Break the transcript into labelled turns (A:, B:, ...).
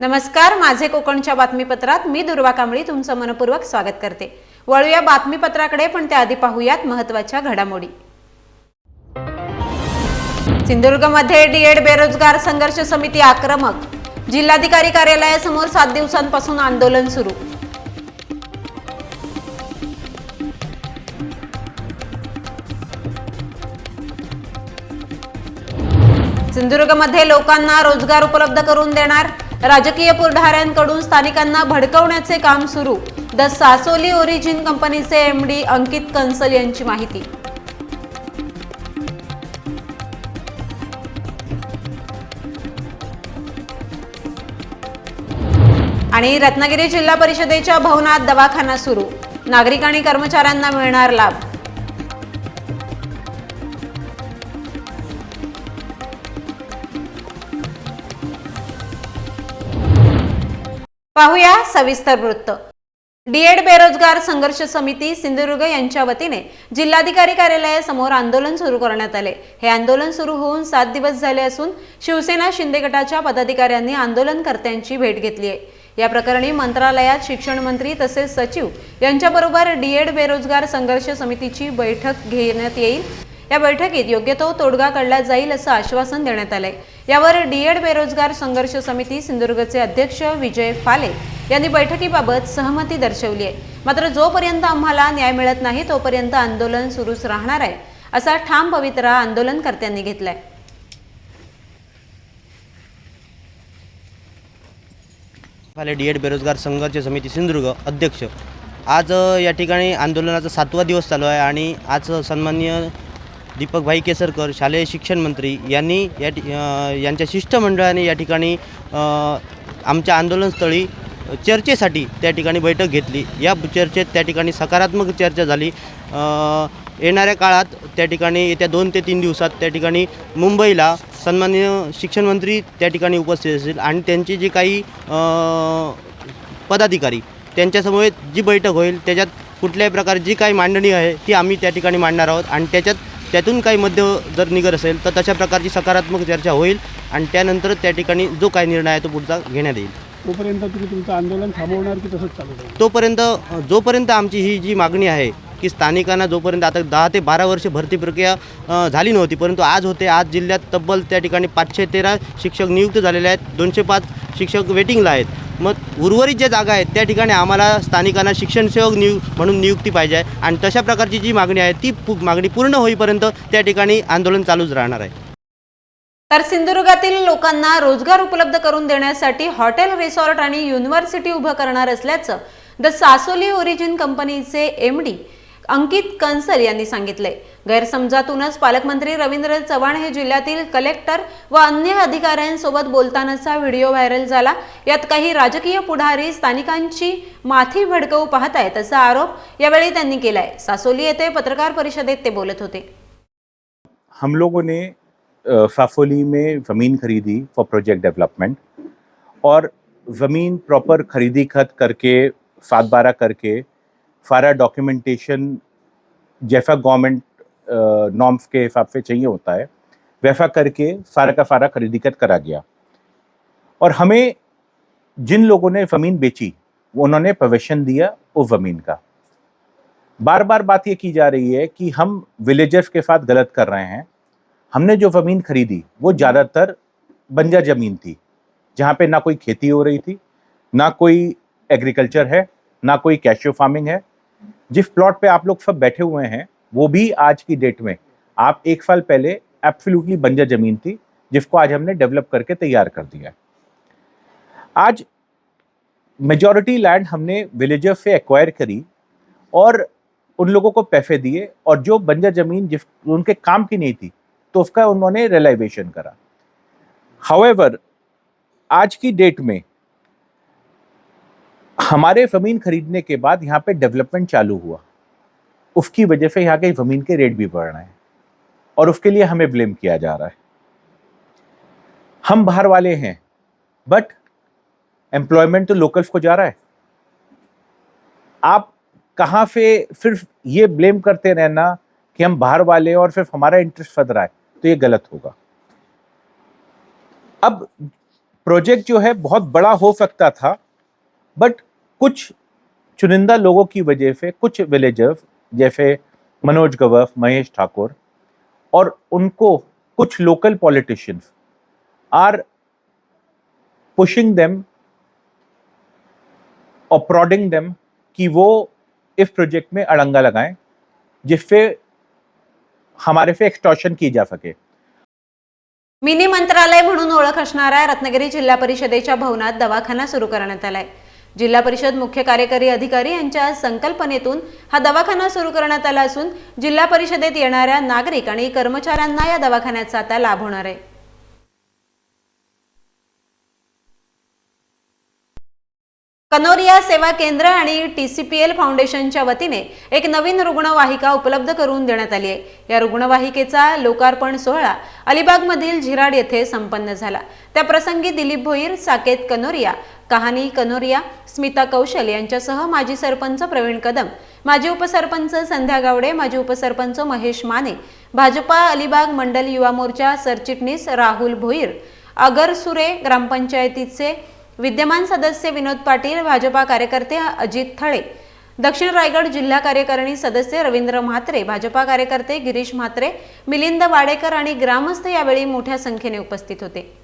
A: नमस्कार माझे कोकणच्या बातमीपत्रात मी दुर्वा कांबळी तुमचं मनपूर्वक स्वागत करते. वळूया बातमीपत्राकडे पण त्याआधी पाहूयात महत्त्वाच्या घडामोडी. सिंधुदुर्गमध्ये डीएड बेरोजगार संघर्ष समिती आक्रमक. जिल्हाधिकारी कार्यालयासमोर सात दिवसांपासून आंदोलन सुरू. सिंधुदुर्गमध्ये लोकांना रोजगार उपलब्ध करून देणार राजकीय पुढाऱ्यांकडून स्थानिकांना भडकवण्याचे काम सुरू. द सासोली ओरिजिन कंपनीचे एमडी अंकित कंसल यांची माहिती. आणि रत्नागिरी जिल्हा परिषदेच्या भवनात दवाखाना सुरू. नागरिक आणि कर्मचाऱ्यांना मिळणार लाभ. पाहूया सविस्तर वृत्त. डीएड बेरोजगार संघर्ष समिती सिंधुदुर्ग यांच्या वतीने जिल्हाधिकारी कार्यालयासमोर आंदोलन सुरू करण्यात आले. हे आंदोलन सुरू होऊन सात दिवस झाले असून शिवसेना शिंदे गटाच्या पदाधिकाऱ्यांनी आंदोलनकर्त्यांची भेट घेतली आहे. या प्रकरणी मंत्रालयात शिक्षण मंत्री तसेच सचिव यांच्याबरोबर डीएड बेरोजगार संघर्ष समितीची बैठक घेण्यात येईल. या बैठकीत योग्य तो तोडगा काढला जाईल असं आश्वासन देण्यात आलंय. यावर डीएड बेरोजगार संघर्ष समिती सिंधुदुर्गचे अध्यक्ष विजय फाले यांनी बैठकीबाबत सहमती दर्शवली आहे. मात्र जोपर्यंत आम्हाला न्याय मिळत नाही तोपर्यंत आंदोलन सुरूच राहणार आहे असा ठाम पवित्रा आंदोलनकर्त्यांनी घेतलाय.
B: फाले डी एड बेरोजगार संघर्ष समिती सिंधुदुर्ग अध्यक्ष. आज या ठिकाणी आंदोलनाचा सातवा दिवस चालू आहे आणि आज सन्माननीय दीपकभाई केसरकर शालेय शिक्षण मंत्री यांनी या यांच्या शिष्टमंडळाने या ठिकाणी आमच्या आंदोलनस्थळी चर्चेसाठी त्या ठिकाणी बैठक घेतली. या चर्चेत त्या ठिकाणी सकारात्मक चर्चा झाली. येणाऱ्या काळात त्या ठिकाणी येत्या दोन ते तीन दिवसात त्या ठिकाणी मुंबईला सन्माननीय शिक्षण मंत्री त्या ठिकाणी उपस्थित असतील आणि त्यांची जी काही पदाधिकारी त्यांच्यासमोर जी बैठक होईल त्याच्यात कुठल्याही प्रकारे जी काही मांडणी आहे ती आम्ही त्या ठिकाणी मांडणार आहोत. आणि त्याच्यात त्यातून काही मध्य जर निघत असेल तर तशा प्रकारची सकारात्मक चर्चा होईल आणि त्यानंतर त्या ठिकाणी जो काही निर्णय आहे तो पुढचा घेण्यात येईल.
C: तोपर्यंत तुम्ही तुमचं आंदोलन थांबवणार की तसंच चालू राहील?
B: तोपर्यंत जोपर्यंत आमची ही जी मागणी आहे की स्थानिकांना जोपर्यंत आता दहा ते बारा वर्ष भरती प्रक्रिया झाली नव्हती परंतु आज होते आज जिल्ह्यात तब्बल त्या ठिकाणी पाचशे तेरा शिक्षक नियुक्त झालेले आहेत दोनशे पाच शिक्षक वेटिंगला आहेत. मग उर्वरित ज्या जागा आहेत त्या ठिकाणी आम्हाला स्थानिकांना शिक्षणसेवक नियु म्हणून नियुक्ती पाहिजे आहे. आणि तशा प्रकारची जी मागणी आहे ती मागणी पूर्ण होईपर्यंत त्या ठिकाणी आंदोलन चालूच राहणार आहे.
A: तर सिंधुदुर्गातील लोकांना रोजगार उपलब्ध करून देण्यासाठी हॉटेल रिसॉर्ट आणि युनिव्हर्सिटी उभं करणार असल्याचं द सासोली ओरिजिन कंपनीचे एम डी अंकित कंसल यांनी सांगितले गैरसमजातूनच पालकमंत्री रवींद्र चव्हाण हे जिल्ह्यातील कलेक्टर व अन्य अधिकाऱ्यांसोबत बोलतानाचा व्हिडिओ व्हायरल झाला. यात काही राजकीय पुढारी स्थानिकांची माथी भडकवू पाहत आहेत असा आरोप यावेळी त्यांनी केलाय. सासोली येथे पत्रकार परिषदेत ते बोलत होते.
D: हम लोगों ने सासोली साफोली में ज़मीन खरीदी फॉर प्रोजेक्ट डेवलपमेंट और ज़मीन प्रॉपर खरीदी खत करके सात बारह करके सारा डॉक्यूमेंटेशन जैसा गवर्नमेंट नॉर्म्स के हिसाब से चाहिए होता है वैसा करके सारा का सारा खरीदी खत करा गया। और हमें जिन लोगों ने ज़मीन बेची वो उन्होंने प्रवेशन दिया उस ज़मीन का। बार बार बात ये की जा रही है कि हम विलेजर्स के साथ गलत कर रहे हैं। हमने जो ज़मीन खरीदी, वो ज़्यादातर बंजर ज़मीन थी, जहाँ पे ना कोई खेती हो रही थी, ना कोई एग्रीकल्चर है, ना कोई कैशियो फ़ार्मिंग है जिस प्लॉट पे आप लोग सब बैठे हुए हैं, वो भी आज की डेट में। आप एक साल पहले एब्सोल्युटली बंजर ज़मीन थी, जिसको आज हमने डेवलप करके तैयार कर दिया है। आज मेजॉरिटी लैंड हमने विलेजर्स से एक्वायर करी और उन लोगों को पैसे दिए और जो बंजर ज़मीन जिस, उनके काम की नहीं थी तो उसका उन्होंने रिलाइवेशन करा। हाउएवर आज की डेट में हमारे ज़मीन खरीदने के बाद यहाँ पे डेवलपमेंट चालू हुआ। उसकी वजह से यहाँ के ज़मीन के रेट भी बढ़ रहे हैं और उसके लिए हमें ब्लेम किया जा रहा है। हम बाहर वाले हैं बट एम्प्लॉयमेंट तो लोकल्स को जा रहा है। आप कहाँ से सिर्फ़ ये ब्लेम करते रहना कि हम बाहर वाले और सिर्फ़ हमारा इंटरेस्ट फद रहा है तो ये गलत होगा। अब प्रोजेक्ट जो है बहुत बड़ा हो सकता था बट कुछ चुनिंदा लोगों की वजह से कुछ विलेजर्स जैसे मनोज गवर्फ महेश ठाकुर और उनको कुछ local politicians are pushing them और प्रॉडिंग देम कि वो इस प्रोजेक्ट में अड़ंगा लगाएं जिससे हमारे से एक्सटॉर्शन की जा सके।
A: मिनी मंत्रालय म्हणून ओळख असणाऱ्या रत्नागिरी जिल्हा परिषदेच्या भवनात दवाखाना सुरू करण्यात आलाय. जिल्हा परिषद मुख्य कार्यकारी अधिकारी यांच्या संकल्पनेतून हा दवाखाना सुरू करण्यात आला असून जिल्हा परिषदेत येणाऱ्या नागरिक आणि कर्मचाऱ्यांना या दवाखान्याचा आता लाभ होणार आहे. कनोरिया सेवा केंद्र आणि टी सी पी एल फाउंडेशनच्या वतीने एक नवीन रुग्णवाहिका उपलब्ध करून देण्यात आली आहे. या रुग्णवाहिकेचा लोकार्पण सोहळा अलिबागमधील झिराड येथे संपन्न झाला. त्या प्रसंगी दिलीप भोईर साकेत कनोरिया कहाणी कनोरिया स्मिता कौशल यांच्यासह माजी सरपंच प्रवीण कदम माजी उपसरपंच संध्या गावडे माजी उपसरपंच महेश माने भाजपा अलिबाग मंडल युवा मोर्चा सरचिटणीस राहुल भोईर अगरसुरे ग्रामपंचायतीचे विद्यमान सदस्य विनोद पाटील भाजपा कार्यकर्ते अजित थळे दक्षिण रायगड जिल्हा कार्यकारिणी सदस्य रवींद्र म्हात्रे भाजपा कार्यकर्ते गिरीश म्हात्रे मिलिंद वाडेकर आणि ग्रामस्थ यावेळी मोठ्या संख्येने उपस्थित होते.